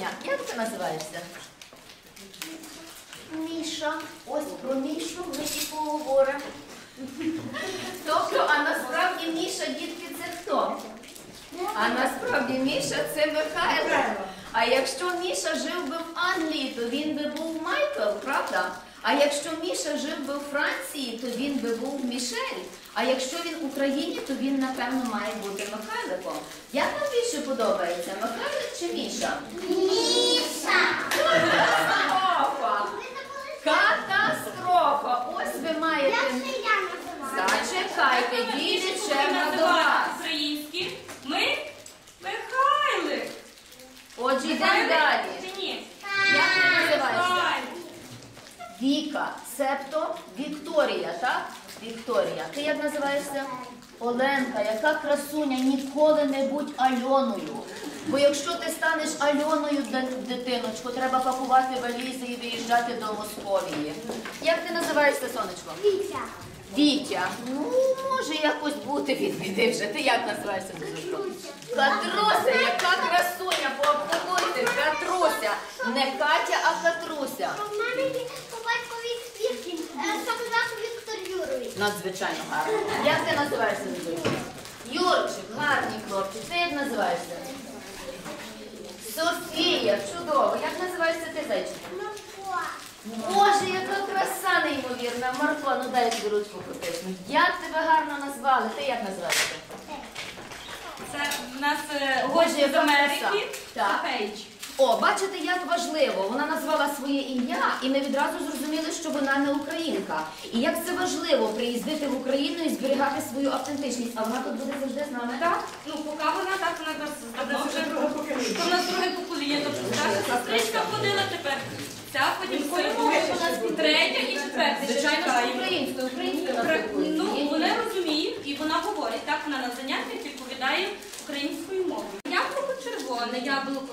ти називаєшся? Міша. Ось про Мішу ми і поговоримо. Тобто, а насправді Міша, дітки, це хто? А насправді Міша це Михайло. А якщо Міша жив би в Англії, то він би був Майкл, правда? А якщо Міша жив би в Франції, то він би був Мішель. А якщо він в Україні, то він, напевно, має бути Михайликом. Як вам більше подобається, Михайлик чи Міша? Міша! Катастрофа! Катастрофа! Ось ви маєте. Зачекайте, діти черга до вас. українські. Ми Михайлик. Отже, йдемо далі. Чи ні? Як ти називаєшся? Михайлик. Віка, себто Вікторія, так? Вікторія. Ти як називаєшся? Оленка, яка красуня, ніколи не будь Альоною. Бо якщо ти станеш Альоною, д- дитиночко, треба пакувати валізи і виїжджати до Московії. Як ти називаєшся, сонечко? Вітя. Ну, може якось бути від біди вже. Ти як називаєшся, Зузушко? Катруся, яка красуня, поаплодуйте, Катруся. Не Катя, а Катруся. Надзвичайно гарно. Як ти називаєшся, Зузушко? Юрчик, гарний хлопчик. Ти як називаєшся? Софія, чудово. Як називаєшся ти, зайчик? Боже, яка краса неймовірна. Марко, ну дай тобі ручку потисну. Як тебе гарно назвали? Ти як називаєшся? Це в нас е, Боже, гості з яка Америки. Так. О, бачите, як важливо. Вона назвала своє ім'я, і ми відразу зрозуміли, що вона не українка. І як це важливо приїздити в Україну і зберігати свою автентичність. А вона тут буде завжди з нами, так? Ну, поки вона так, вона нас в нас друге покоління. Тобто старша сестричка ходила тепер. Ця потім ходила, третя і четверта. Звичайно, українською, українською. Ну, вони розуміють і вона говорить. Так вона на заняттях відповідає українською мовою. Яблуко червоне, яблуко